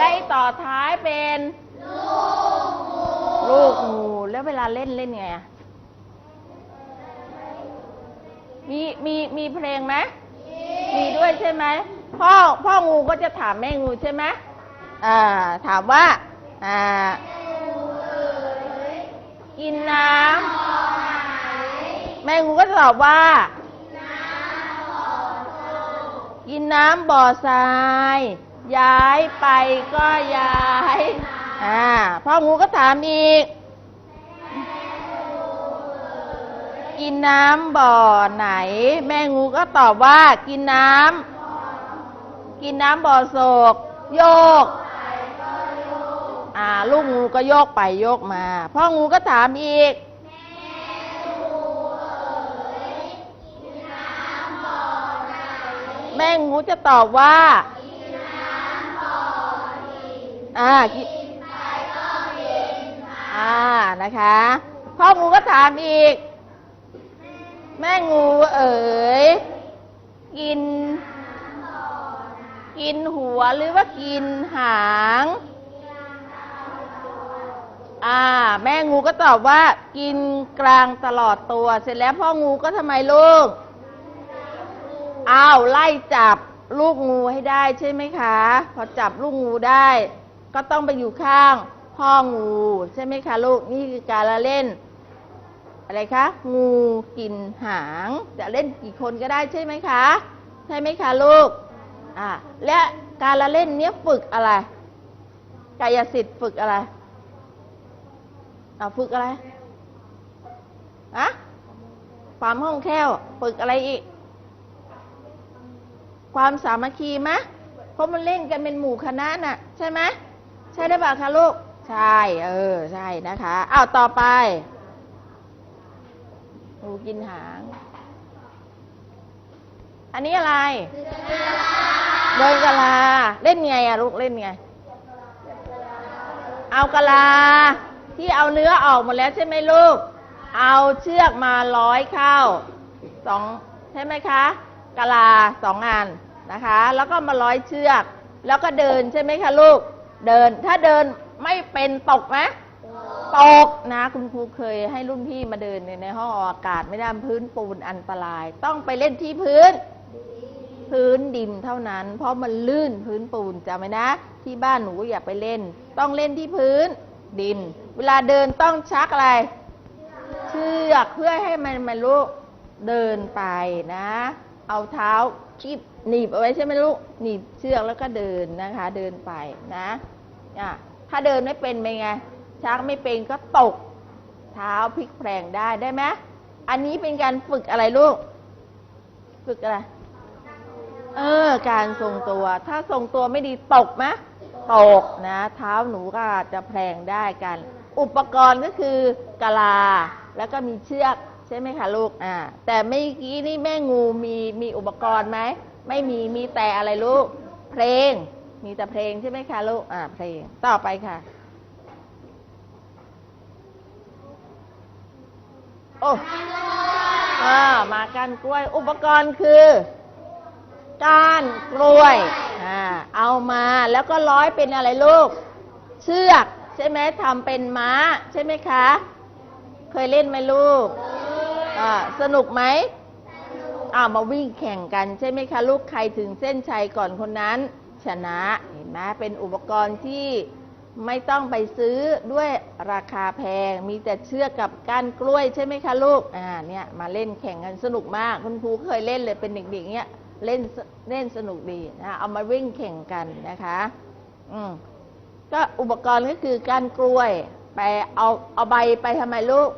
และไอต่อท้ายเป็น ลูกงูแล้วเวลาเล่นเล่นไงมีมีมีเพลงไหมมีด้วยใช่ไหมพ่อพ่องูก็จะถามแม่งูใช่ไหมอ่า ถามว่า อ่า กินน้ำแม่งูก็จะตอบว่า กินน้ำบ่อทราย ย้ายไปก็ย้าย อ่า พ่องูก็ถามอีก กินน้ำบ่อไหน แม่งูก็ตอบว่า กินน้ำ กินน้ำบ่อโศก โยก อ่า ลูกงูก็โยกไปโยกมา พ่องูก็ถามอีกแม่งูจะตอบว่า อ่ากิอ่านะคะ พ่องูก็ถามอีก แม่งูเอ๋ย กิน กินหัวหรือว่ากินหาง อ่า แม่งูก็ตอบว่า กินกลางตลอดตัว เสร็จแล้วพ่องูก็ทำไมลูก อ้าว ไล่จับลูกงูให้ได้ใช่ไหมคะ พอจับลูกงูได้ ก็ต้องไปอยู่ข้างพ่องู ใช่ไหมคะลูก นี่คือการละเล่น อะไรคะ งูกินหาง จะเล่นกี่คนก็ได้ใช่ไหมคะ ใช่ไหมคะลูกอ่าและการละเล่นเนี้ยฝึกอะไร กายสิทธิ์ฝึกอะไรเอาฝึกอะไรอะความห้องแคล่วฝึกอะไรอีก ความสามัคคีไหมเพราะมันเล่นกันเป็นหมู่คณะน่ะ ใช่ไหม ใช่ได้ป่ะคะลูก ใช่ เออ ใช่นะคะอ้าวต่อไปงูกินหาง อันนี้อะไร เดินกะลา เล่นไงอะลูกเล่นไง เอากะลา ที่เอาเนื้อออกหมดแล้วใช่ไหมลูก เอาเชือกมาร้อยเข้าสองใช่ไหมคะกะลาสองอันนะคะ แล้วก็มาร้อยเชือก แล้วก็เดินใช่ไหมคะลูก เดิน ถ้าเดินไม่เป็นตกไหมตกนะ คุณครูเคยให้รุ่นพี่มาเดินในในห้องอากาศไม่ได้พื้นปูนอันตราย ต้องไปเล่นที่พื้น พื้นดินเท่านั้น เพราะมันลื่นพื้นปูนจำไว้นะ ที่บ้านหนูก็อย่าไปเล่น ต้องเล่นที่พื้นดิน เวลาเดินต้องชักอะไร เชือกเพื่อให้มันมันลูกเดินไปนะ เอาเท้าคีบ หนีบเอาไว้ใช่ไหมลูกหนีบเชือกแล้วก็เดินนะคะ เดินไปนะอะถ้าเดินไม่เป็นเป็นไงชักไม่เป็นก็ตก เท้าพลิกแพลงได้ได้ไหมอันนี้เป็นการฝึกอะไรลูก ฝึกอะไร เออ การทรงตัว ถ้าทรงตัวไม่ดีตกไหมตกนะ เท้าหนูก็อาจจะแพลงได้กัน อุปกรณ์ก็คือกะลา แล้วก็มีเชือกใช่ไหมคะลูก อ่า แต่เมื่อกี้นี่แม่งูมีมีอุปกรณ์ไหม ไม่มีมีแต่อะไรลูก เพลง มีแต่เพลงใช่ไหมคะลูก อ่า เพลง ต่อไปค่ะ โอ้อ่ามากันกล้วย อุปกรณ์คือก้านกล้วย อ่า เอามาแล้วก็ร้อยเป็นอะไรลูก เชือก ใช่ไหมทำเป็นม้า ใช่ไหมคะ เคยเล่นไหมลูก อ่า สนุกไหม เอามาวิ่งแข่งกันใช่ไหมคะ ลูกใครถึงเส้นชัยก่อนคนนั้น ชนะเห็นไหมเป็นอุปกรณ์ที่ไม่ต้องไปซื้อด้วยราคาแพง มีแต่เชือกกับก้านกล้วยใช่ไหมคะลูกอ่าเนี่ยมาเล่นแข่งกันสนุกมากคุณครูเคยเล่นเลยเป็นเด็กๆเนี่ยเล่นเล่นสนุกดีนะเอามาวิ่งแข่งกันนะคะ อืมก็อุปกรณ์ก็คือก้านกล้วย ไปเอาเอาใบไปทำไมลูก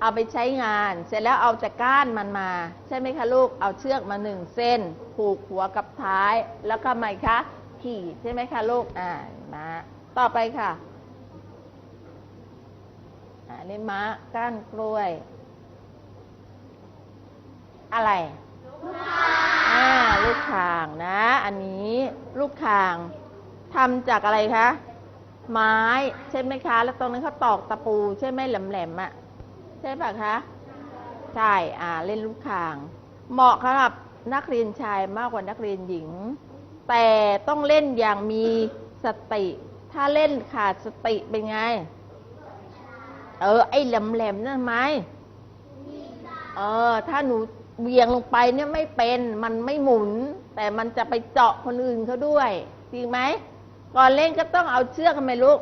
เอาไปใช้งาน เสร็จแล้วเอาแต่ก้านมันมา ใช่ไหมคะลูก เอาเชือกมาหนึ่งเส้น ผูกหัวกับท้าย แล้วก็ไหมคะขี่ใช่ไหมคะลูก อ่ามาต่อไปค่ะอ่านี่ม้าก้านกล้วย อะไรอ่าลูกข่างนะ อันนี้ลูกข่างทำจากอะไรคะ ไม้ใช่ไหมคะ แล้วตรงนั้นเขาตอกตะปู ใช่ไหมแหลมๆอะ่ะ ใช่ปะคะใช่อ่าเล่นลูกข่าง เหมาะสำหรับนักเรียนชายมากกว่านักเรียนหญิง แต่ต้องเล่นอย่างมีสติ ถ้าเล่นขาดสติเป็นไง เออ ไอ้แหลมๆนั่นไหมเออ ถ้าหนูเวียงลงไปเนี่ยไม่เป็น มันไม่หมุน แต่มันจะไปเจาะคนอื่นเขาด้วยจริงไหมก่อนเล่นก็ต้องเอาเชือกทำไมลูก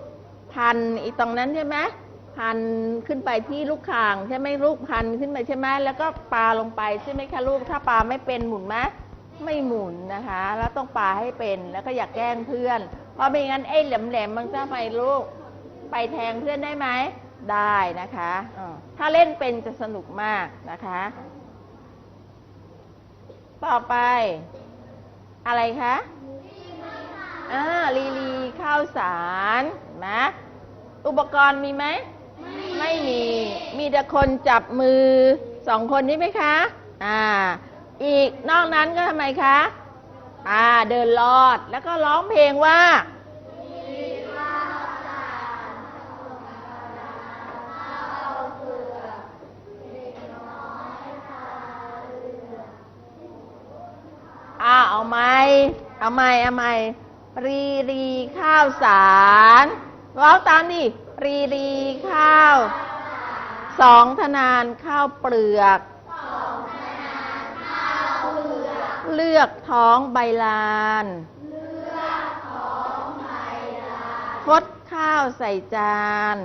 พันอีตรงนั้นใช่ไหม พันขึ้นไปที่ลูกข่างใช่ไหมลูกพันขึ้นไปใช่ไหมแล้วก็ปลาลงไปใช่ไหมคะลูกถ้าปลาไม่เป็นหมุนไหมไม่หมุนนะคะ แล้วต้องปลาให้เป็นแล้วก็อย่าแกล้งเพื่อน เพราะไม่งั้นไอ้แหลมๆมันจะไปลูก ไปแทงเพื่อนได้ไหมได้นะคะถ้าเล่นเป็นจะสนุกมากนะคะ ต่อไป อะไรคะอ่าลีลีข้าวสารนไหมอุปกรณ์มีไหม ไม่มี มีแต่คนจับมือสองคนนี้ไหมคะ อ่า อีกนอกนั้นก็ทำไมคะ อ่า เดินลอด แล้วก็ร้องเพลงว่าอ่าเอาไหมเอาไหมเอาไหมรีรีข้าวสารร้องตามดิ รีรีข้าว สองธนานข้าวเปลือก เลือกท้องใบลานคดข้าวใส่จาน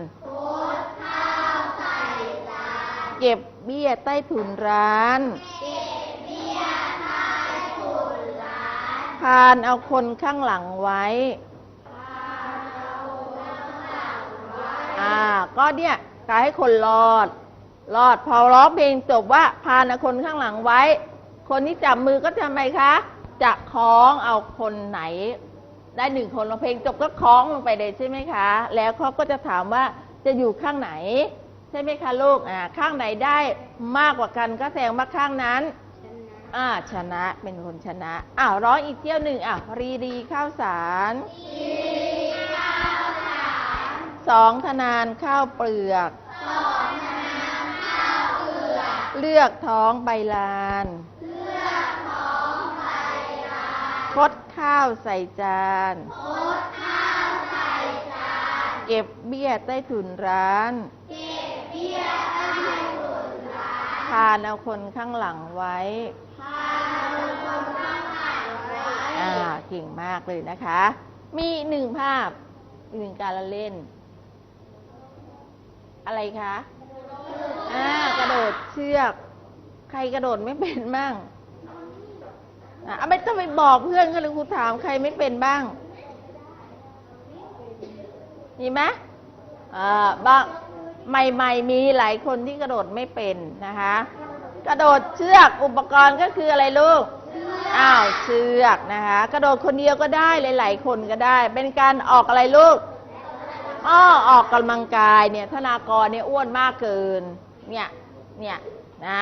เก็บเบี้ยใต้ถุนร้านพานเอาคนข้างหลังไว้ ก็เนี่ยกายให้คนรอด รอดพอร้องเพลงจบว่าพานเอาคนข้างหลังไว้ คนที่จับมือก็ทำไมคะจะคล้องเอาคนไหน ได้หนึ่งคนร้องเพลงจบก็คล้องลงไปเลยใช่ไหมคะ แล้วเขาก็จะถามว่าจะอยู่ข้างไหน ใช่ไหมคะลูกอ่าข้างไหนได้มากกว่ากันก็แสดงว่าข้างนั้นอ่าชนะเป็นคนชนะอ้าวร้องอีกเที่ยวหนึ่งอะรีดีข้าวสาร สองธนานข้าวเปลือก เลือกท้องใบลานคดข้าวใส่จาน เก็บเบี้ยใต้ถุนร้านพานเอาคนข้างหลังไว้อ่าเก่งมากเลยนะคะ มีหนึ่งภาพอีกหนึ่งการละเล่น อะไรคะอ่ากระโดดเชือก ใครกระโดดไม่เป็นบ้างอะไม่ต้องไปบอกเพื่อนเขาเลยครูถามใครไม่เป็นบ้างมีไหมอ่าบ้างใหม่ ๆ มีหลายคนที่กระโดดไม่เป็นนะคะ กระโดดเชือกอุปกรณ์ก็คืออะไรลูกอ้าวเชือกนะคะ กระโดดคนเดียวก็ได้หลาย ๆ คนก็ได้ เป็นการออกอะไรลูก อ้อออกกำลังกายเนี่ยธนากรเนี่ยอ้วนมากเกิน เนี่ย เนี่ยนะ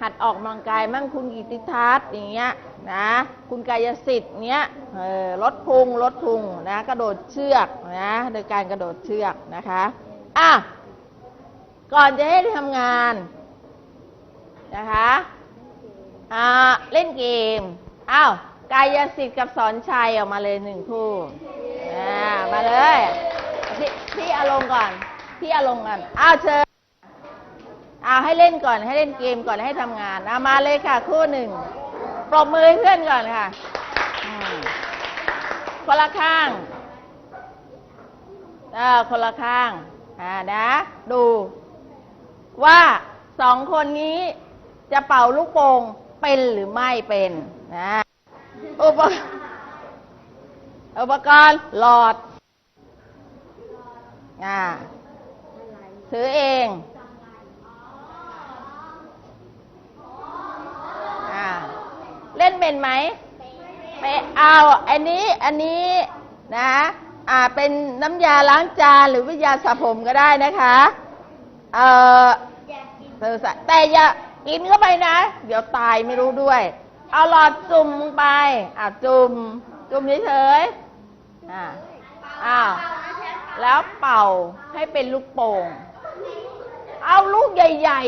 หัดออกกำลังกายมั่งคุณกิติทัศน์อย่างเงี้ยนะ คุณกายสิทธิ์เงี้ยเออลดพุงลดพุงนะกระโดดเชือกนะโดยการกระโดดเชือกนะคะอะก่อนจะให้ทำงานนะคะอ่าเล่นเกมอ้าวกายสิทธิ์กับสอนชัยออกมาเลยหนึ่งคู่อ่ามาเลย พี่อารมณ์ก่อน พี่อารมณ์ก่อน อ้าวเชิญอ้าวให้เล่นก่อน ให้เล่นเกมก่อนให้ทำงานอามาเลยค่ะ คู่หนึ่ง ปรบมือให้เพื่อนก่อนค่ะอืมคนละข้างเออคนละข้าง อ่านะ ดู ว่าสองคนนี้จะเป่าลูกโป่งเป็นหรือไม่เป็นนะอุปอุปกรณ์หลอด อ่าถือเองอ่าเล่นเป็นไหมไปเอาอันนี้อันนี้นะอ่าเป็นน้ำยาล้างจานหรือวิทยาสระผมก็ได้นะคะเอ่อเธอใส่แต่อย่ากินเข้าไปนะ เดี๋ยวตายไม่รู้ด้วย เอาหลอดจุ่มไปอะจุ่มจุ่มเฉยๆอ่าอ้าว แล้วเป่าให้เป็นลูกโป่ง เอาลูกใหญ่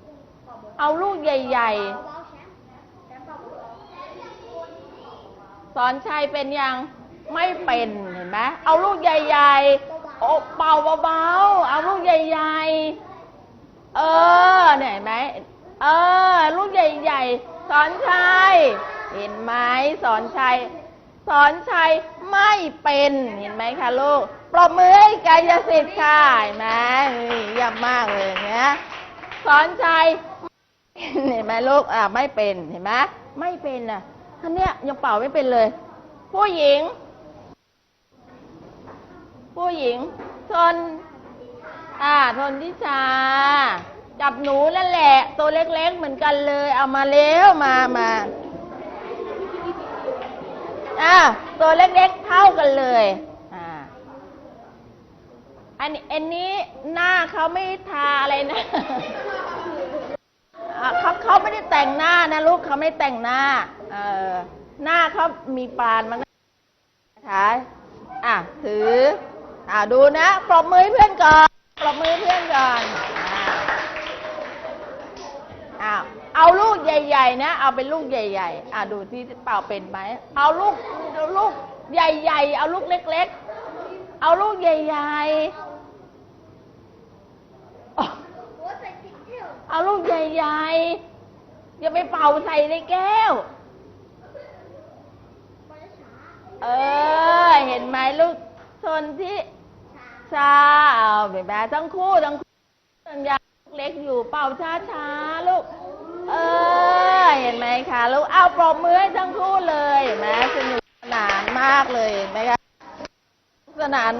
ๆ เอาลูกใหญ่ ๆ สอนชัยเป็นยังไม่เป็นเห็นไหมเอาลูกใหญ่ๆโอ้เป่าเบาๆ เอาลูกใหญ่ๆ เออเห็นไหมเออ ลูกใหญ่ ๆ สอนชัยเห็นไหมสอนชัยสอนชัยไม่เป็นเห็นไหมคะลูก ปรบมือให้กายสิทธิ์ค่ะเห็นไหมนี่เยี่ยมมากเลยเนี้ยสอนชัยเห็นไหมลูกอ่าไม่เป็นเห็นไหมไม่เป็นอะท่านเนี้ยยังเป่าไม่เป็นเลย ผู้หญิง ผู้หญิงทนอ่าทนทิชากับหนูนั่นแหละ ตัวเล็กๆเหมือนกันเลย เอามาเร็วมามาอ่าตัวเล็กๆเท่ากันเลย อ่าอันนี้อันนี้หน้าเขาไม่ทาอะไรนะอะเขาเขาไม่ได้แต่งหน้านะลูกเขาไม่แต่งหน้า เออหน้าเขามีปานมันนะคะอะถือ อะดูนะปรบมือให้เพื่อนก่อนปรบมือให้เพื่อนก่อนอะอ้าวเอาลูกใหญ่ ๆ นะ เอาเป็นลูกใหญ่ ๆ อะดูที่เป่าเป็นไหมเอาลูกเอาลูกใหญ่ ๆ เอาลูกเล็ก ๆ เอาลูกใหญ่ ๆอ๋อ เอาลูกใหญ่ๆ อย่าไปเป่าใส่ในแก้ว เออ เห็นไหมลูกชนที่ชาเอาเห็นไหมทั้งคู่ทั้งคู่ยังยางเล็กอยู่เป่าช้าช้าๆลูก เออ เห็นไหมคะลูก เอาปรบมือให้ทั้งคู่เลยเห็นไหมสนุกสนานมากเลยเห็นไหมคะสนาน